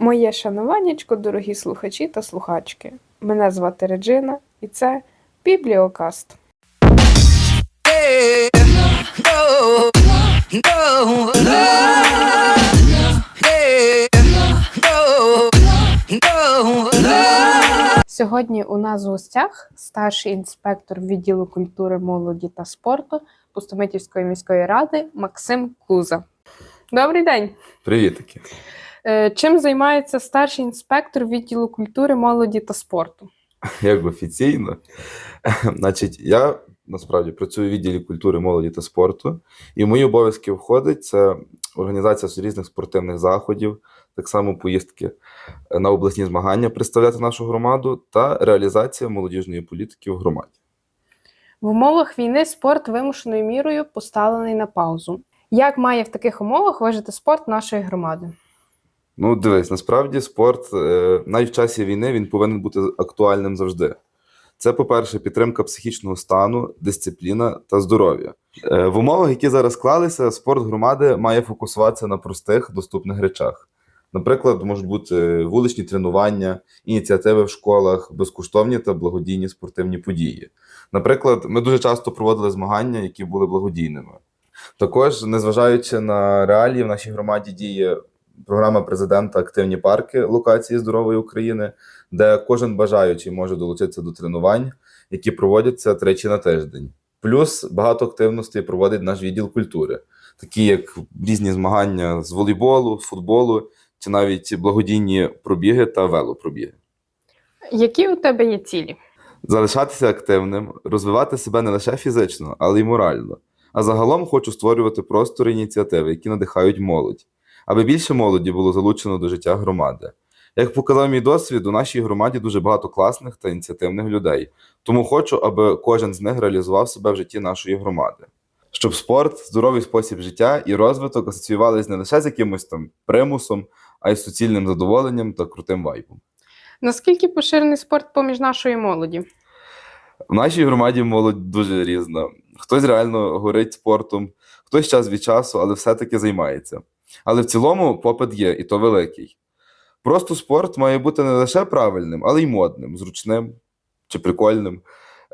Моє шануваннячко, дорогі слухачі та слухачки. Мене звати Реджина, і це Бібліокаст. Сьогодні у нас в гостях старший інспектор відділу культури, молоді та спорту Пустомитівської міської ради Максим Куза. Добрий день! Привітики. Е, Чим займається старший інспектор відділу культури, молоді та спорту? Як офіційно. Значить, я насправді працюю в відділі культури, молоді та спорту, і в мої обов'язки входить це організація різних спортивних заходів, так само поїздки на обласні змагання представляти нашу громаду та реалізація молодіжної політики в громаді. В умовах війни спорт вимушеною мірою поставлений на паузу. Як має в таких умовах вижити спорт нашої громади? Ну, дивись, насправді спорт е, навіть в часі війни він повинен бути актуальним завжди. Це, по-перше, підтримка психічного стану, дисципліна та здоров'я. Е, В умовах, які зараз склалися, спорт громади має фокусуватися на простих, доступних речах. Наприклад, можуть бути вуличні тренування, ініціативи в школах, безкоштовні та благодійні спортивні події. Наприклад, ми дуже часто проводили змагання, які були благодійними. Також, незважаючи на реалії, в нашій громаді діє програма президента Активні парки локації здорової України, де кожен бажаючий може долучитися до тренувань, які проводяться тричі на тиждень. Плюс багато активностей проводить наш відділ культури, такі як різні змагання з волейболу, футболу чи навіть благодійні пробіги та велопробіги. Які у тебе є цілі? Залишатися активним, розвивати себе не лише фізично, але й морально. А загалом хочу створювати простори ініціативи, які надихають молодь, аби більше молоді було залучено до життя громади. Як показав мій досвід, у нашій громаді дуже багато класних та ініціативних людей, тому хочу, аби кожен з них реалізував себе в житті нашої громади. Щоб спорт, здоровий спосіб життя і розвиток асоціювались не лише з якимось там примусом, а й з суцільним задоволенням та крутим вайбом. Наскільки поширений спорт поміж нашої молоді? В нашій громаді молодь дуже різна. Хтось реально горить спортом, хтось час від часу, але все-таки займається. Але в цілому попит є, і то великий. Просто спорт має бути не лише правильним, але й модним, зручним чи прикольним.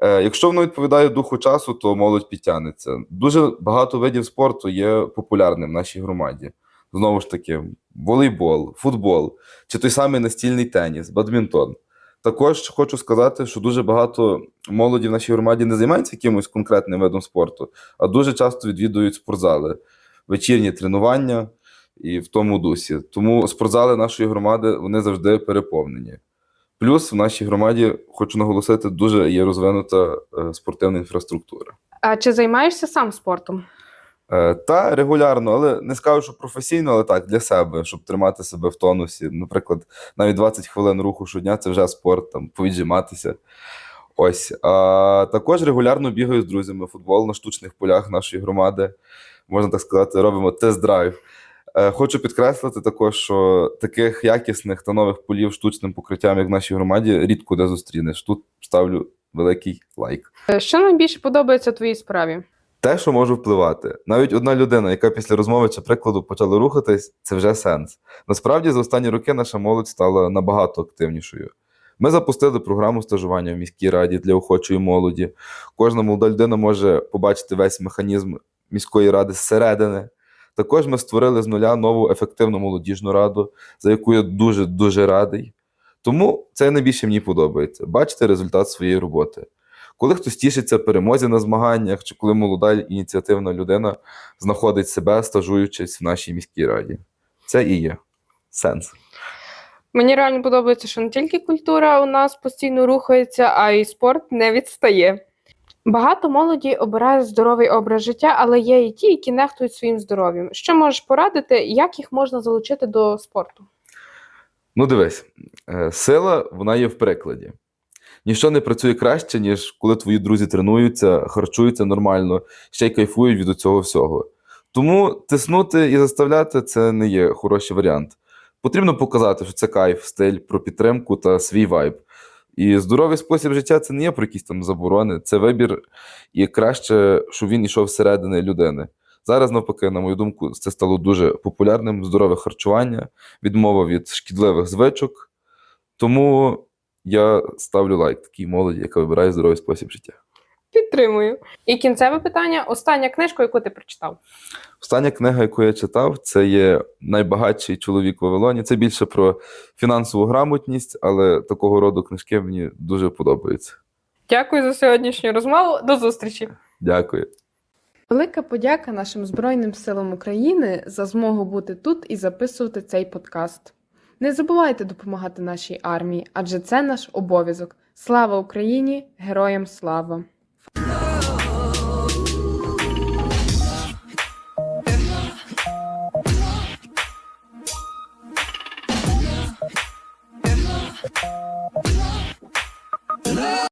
Е, якщо воно відповідає духу часу, то молодь підтягнеться. Дуже багато видів спорту є популярним в нашій громаді. Знову ж таки, волейбол, футбол, чи той самий настільний теніс, бадмінтон. Також хочу сказати, що дуже багато молоді в нашій громаді не займається якимось конкретним видом спорту, а дуже часто відвідують спортзали, вечірні тренування і в тому дусі. Тому спортзали нашої громади вони завжди переповнені. Плюс в нашій громаді, хочу наголосити, дуже є розвинута е, спортивна інфраструктура. А чи займаєшся сам спортом? Е, Та регулярно, але не скажу, що професійно, але так, для себе, щоб тримати себе в тонусі. Наприклад, навіть 20 хвилин руху щодня це вже спорт, там, повіджиматися. Ось. А також регулярно бігаю з друзями футбол на штучних полях нашої громади. Можна так сказати, робимо тест-драйв. Е, Хочу підкреслити також, що таких якісних та нових полів штучним покриттям, як в нашій громаді, рідко де зустрінеш. Тут ставлю великий лайк. Е, Що найбільше подобається твоїй справі? Те, що може впливати. Навіть одна людина, яка після розмови чи прикладу почала рухатись, це вже сенс. Насправді, за останні роки наша молодь стала набагато активнішою. Ми запустили програму стажування в міській раді для охочої молоді. Кожна молода людина може побачити весь механізм міської ради зсередини. Також ми створили з нуля нову ефективну молодіжну раду, за яку я дуже дуже радий. Тому це найбільше мені подобається бачити результат своєї роботи. Коли хтось тішиться перемозі на змаганнях, чи коли молода ініціативна людина знаходить себе, стажуючись в нашій міській раді. Це і є сенс. Мені реально подобається, що не тільки культура у нас постійно рухається, а й спорт не відстає. Багато молоді обирає здоровий образ життя, але є і ті, які нехтують своїм здоров'ям. Що можеш порадити, як їх можна залучити до спорту? Ну, дивись, е, сила вона є в прикладі. Ніщо не працює краще, ніж коли твої друзі тренуються, харчуються нормально, ще й кайфують від цього всього. Тому тиснути і заставляти це не є хороший варіант. Потрібно показати, що це кайф, стиль, про підтримку та свій вайб. І здоровий спосіб життя це не є про якісь там заборони, це вибір, і краще, щоб він йшов всередини людини. Зараз, навпаки, на мою думку, це стало дуже популярним здорове харчування, відмова від шкідливих звичок. Тому я ставлю лайк такій молоді, яка вибирає здоровий спосіб життя. Підтримую. І кінцеве питання: остання книжка, яку ти прочитав. Остання книга, яку я читав, це є найбагатший чоловік в Вавилоні. Це більше про фінансову грамотність, але такого роду книжки мені дуже подобаються. Дякую за сьогоднішню розмову. До зустрічі. Дякую. Велика подяка нашим Збройним силам України за змогу бути тут і записувати цей подкаст. Не забувайте допомагати нашій армії, адже це наш обов'язок. Слава Україні! Героям слава!